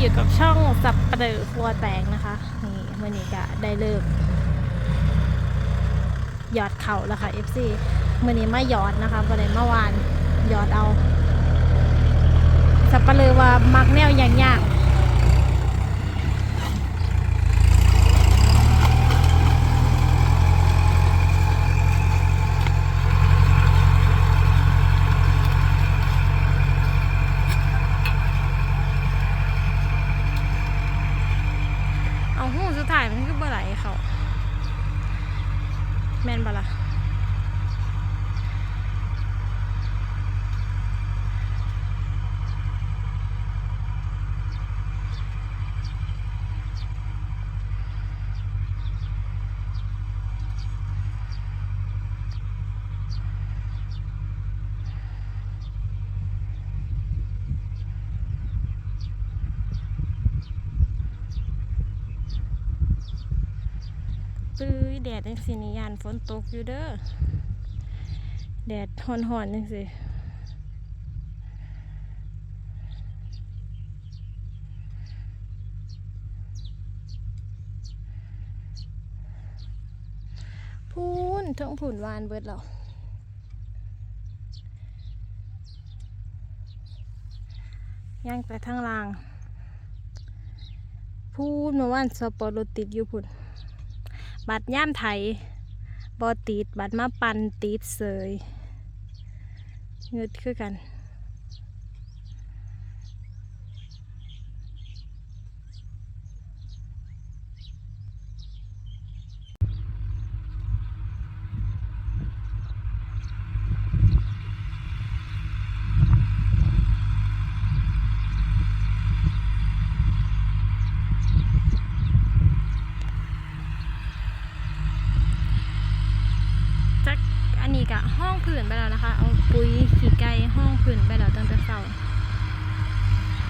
อยู่กับช่องสับปะเลอครัวแตงนะคะ นี่วันนี้ก็ได้เลิกหยอดเข่าแล้วค่ะ FC มื่อนี้มาหยอดนะคะวันนี้เมื่อวานหยอดเอา สับปะเลอว่ามักแนวอย่างยากอาหูสุดท้ายมันคือเมื่อไหร่เขา แม่นปะล่ะตื้อ แดดจังสินี่ยานฝนตกอยู่เด้อแดดห่อนๆจังสิพูนทั้งผุนวานเบิดแล้วย่างไปทางล่าง พูนเมื่อวานสปอร์ตรถติดอยู่พุ่น บัตรย่ามไทยบอติดบัตรมาปันติดเสยเงืดคือกัน จักอันนี้ กะห้องผื่นไปแล้วนะคะ เอาปุ๋ยขี้ไก่ห้องผื่นไปแล้วตั้งแต่เช้า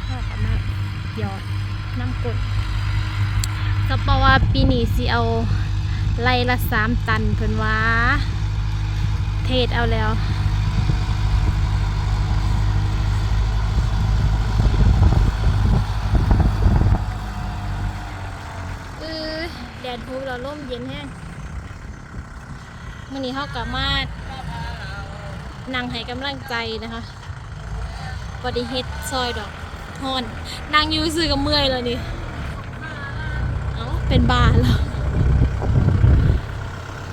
พ่อกับแม่หยอดน้ำกรดก็เพราะว่าปีนี้สิเอาไล่ละสามตันเพิ่นว่า เทศเอาแล้วแดดพูเราร่มเย็นแห้งมื่อนี้เขากลับมา นั่งให้กำลังใจนะคะบไดิเฮดซอยดอกฮอนนั่งอยู่ซื้อกับเมื่อยเลยนี่เอ้าเป็นบาเหรอ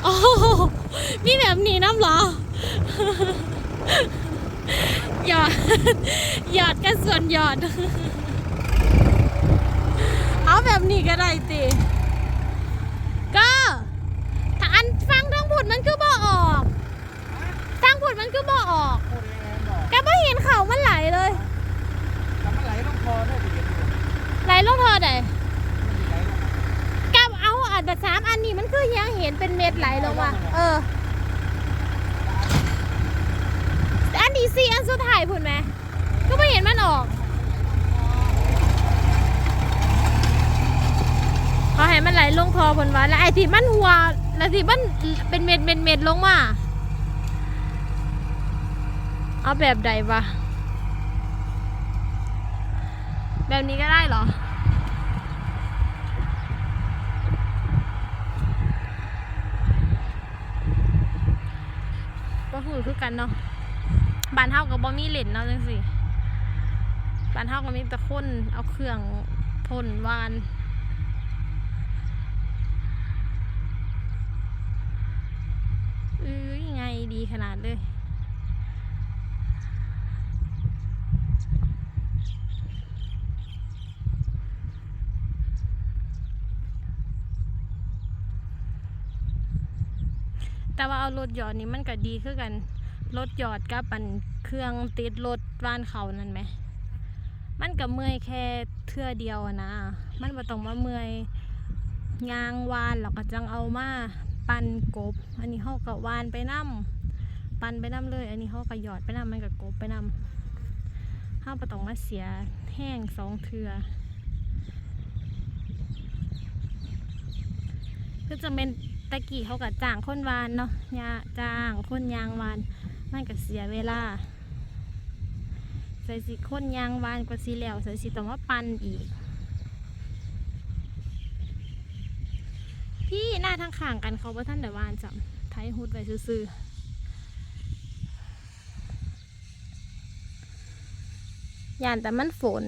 โอ้มีแบบนี้น้ำเหรอหยอดหยอดกันส่วนหยอด เอาแบบนี้ก็ได้ติ ก็ ถ้าอันฟังทั้งผุดมันคือบ่ออกฟังผุดมันคือบ่ออก พูดยังไงบอก แกไม่เห็น เขามันไหลเลยแต่มันไหลลงคอได้ดิเด็กอยู่ไหลลงเธอไหนมันไหลลงกับเอาอันแบบสามอันนี้มันคือยังเห็นเป็นเม็ดไหลลงว่ะเออแต่อันดีซีอันสุดท้ายผุดไหมก็ไม่เห็นมันออกเขาให้มันไหลลงคอผลว่าแล้วไอ้ที่มันหัวแล้วที่มันเป็นเม็ดเม็ดเม็ดลงมาเอาแบบใดวะ แบบนี้ก็ได้เหรอ ก็คือคือกันเนาะบานเฮากับบ่มีเหรนเนาะจังสิบานเฮาก็มีแต่คนเอาเครื่องพ่นวานเอ้ยไงดีขนาดเลย แต่ว่าเอารถหยอดนี่มันก็ดีคือกันรถหยอดกับปันเครื่องติดรถบ้านเขานั่นไหม มันก็เมื่อยแค่เทื่อเดียวนะ มันบ่ต้องมาเมื่อยยางวานแล้วก็จังเอามาปั่นกบ อันนี้เขาก็วานไปนํปั่นไปนํเลย อันนี้เขาก็หยอดไปนํมันก็กบไปนํเข้าบ่ต้องมาเสียแห้งสองเทือคือจะเป็น ตะกี้เขาก็จ้างคนวานเนาะยาจ้างคนยางวาน มันก็เสียเวลา ใส่สีคนยางวานกว่าสีแล้วใส่สิต่องมาปั่นอีก พี่หน้าทางข่างกันเขาว่าท่านเดวานจำไทยฮุดไว้ซื้อยานแต่มันฝน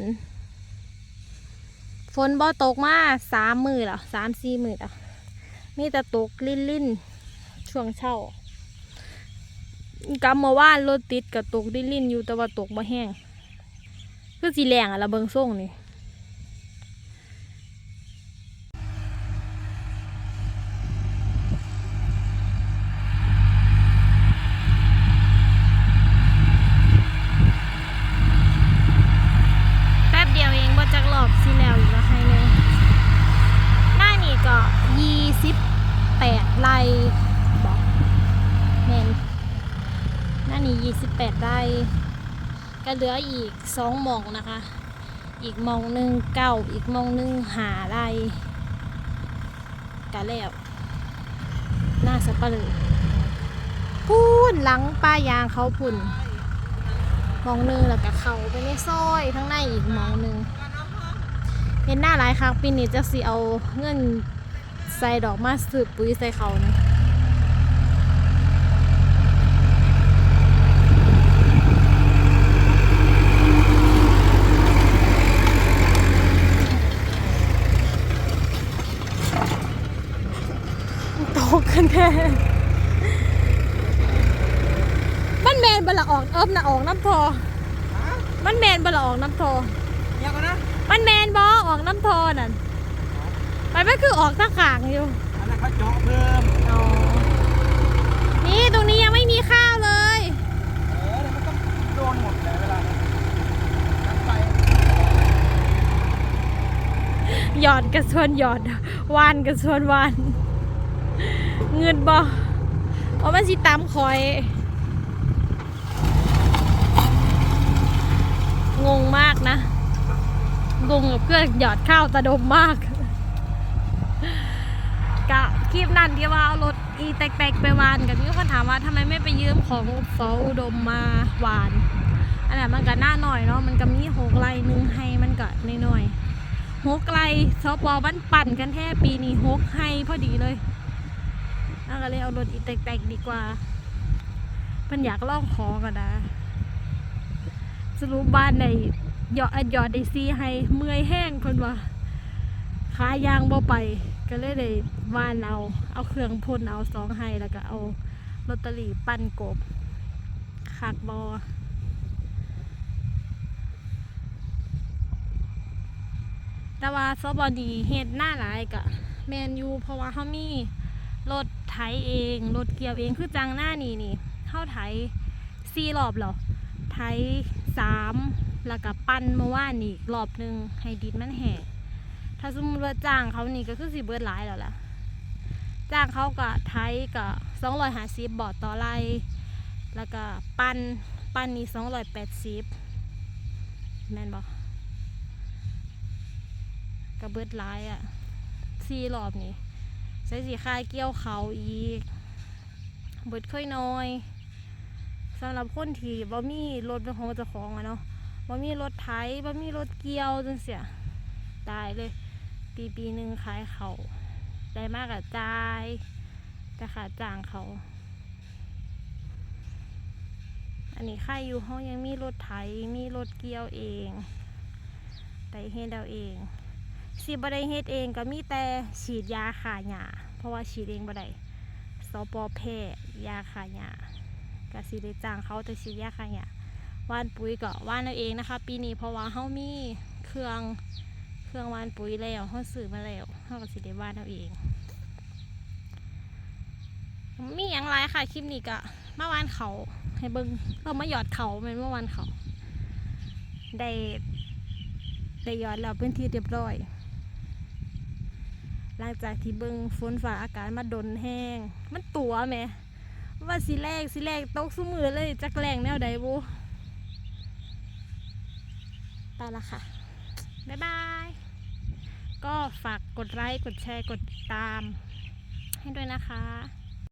ฝนบ่ตกมาสามมือหรอสามสี่มือหรอ มีแต่ตกลิ่นลิ่นๆช่วงเช้ากำมาว่านรถติดกับตกลิ่นลิ่นๆอยู่แต่ว่าตกมาแห้งคือสีแรงอะละเบิงส่งนี่ แป๊บเดียวเองบ่จักรอบสิแล้วอีกแล้วใครเลยหน้านี่ก็ยี่สิบแปดไร่บอกแมน หน้านี่ยี่สิบแปดไร่ก็เหลืออีกสองหมองนะคะ อีกมองหนึ่งเก้าอีกมองหนึ่งหาไร่ก็แล้วหน้าสับปะเลยพูนหลังป้ายางเขาพุ่นมองหนึ่งแล้วก็เขาไปในซอยทั้งในอีกมองหนึ่งเห็นหน้าหลายครั้งปีนี้จะสิเอาเงินใส่ดอกมาสืบปุ๋ยใส่เขานะตกกันแท้ มันแมนบละออกเอิบนะออกน้ำทอฮะมันแมนบละออกน้ำทอเดี๋ยวกันนะมันแมนบอออกน้ำทอนั่นมันไม่คือออกทางขางอยู่อันนั้นเขาเจาะเพิ่มอ๋อนี่ตรงนี้ยังไม่มีข้าวเลย เออเดี๋ยวมันต้องโดนหมดเลยเวลาตัดไปหยอดกระส่วนหยอดวานกระส่วนวาน เงินบอเพราะมันสิตามคอย งงมากนะ งงกับเครื่องหยอดข้าวตะดมมากกะคลิปนั่นที่ว่าเอารถอีแตกๆไปวานกับมีคนถามว่าทำไมไม่ไปยืมของฟออุดมมาวานอันนั้นมันก็น่าหน่อยเนาะมันก็มีหกไร่หนึงให้มันก็น้อยๆหกไร่ซอปอบ้านปั่นกันแท้ปีนี้หกให้พอดีเลย น่าก็เลยเอารถอีแตกๆดีกว่าเพิ่นอยากลองของกันนะสรุปบ้านในหยอดหยอดได้ซีให้เมื่อยแห้งคนว่าขายางบ่ไป ก็เลยได้ว่านเอา เอาเครื่องพ่นเอาสองให้แล้วก็เอาลอตเตอรี่ปั้นกบคักบอแต่ว่าซอบอดีเฮ็ดหน้าหลายกะแมนยูเพราะว่าเขามี รถไถเองรถเกี่ยวเองคือจังหน้านี่นี่เข้าไถสี่รอบแล้วไถสามแล้วก็ปั้นเมื่านี่รอบหนึ่งให้ดินมันแห้งถ้าสมมติว่าจ้างเขานี่ก็คือสิเบิดหลายแล้วล่ะจ้างเขาก็ไถก็สองร้อยห้าสิบบอทต่อไร่แล้วก็ปั้นปั้นนี่สองร้อยแปดสิบแม่นบอกกระเบิดหลายอะสี่รอบนี่ ใช้สีคายเกี่ยวเขาอีก เบิดค่อยน้อยสำหรับคนที่บ่มีรถเป็นของเจ้าของอะเนาะบ่มีรถไถบ่มีรถเกี่ยวจังเสียตายเลย ปีปีหนึ่งขายเขาได้มากกับจ่ายแต่ขาดจ้างเขา อันนี้ค่ายอยู่ห้องยังมีรถไถมีรถเกี่ยวเองแต่เฮ็ดเอาเอง สิบ่ได้เฮ็ดเองก็มีแต่ฉีดยาฆ่าหญ้าเพราะว่าฉีดเองบ่ได้สปอแพทย์ยาฆ่าหญ้าก็สิได้จ้างเขาแต่ฉีดยาฆ่าหญ้าว่านปุ๋ยก็ว่านเอาเองนะคะ ปีนี้เพราะว่าเฮามีเครื่องเครื่องว่านปุ๋ยแล้วเฮาซื้อมาแล้วเฮาก็สิได้ว่านเอาเองมีอย่างไรค่ะคลิปนี้ก็เมาหว่านเขาให้เบิ่งเรามาหยอดเขาแม่นเมื่อวานเขาได้ได้หยอดแล้วเป็นที่เรียบร้อย หลังจากที่เบิงฝนฝ่าอากาศมาดนแห้ง มันตัวแหม่ว่าสิแรกสิแรกตกสุมือเลยจักแรงแนวใดบูไปละค่ะ บ๊ายบาย ก็ฝากกดไลค์ กดแชร์ กดติดตามให้ด้วยนะคะ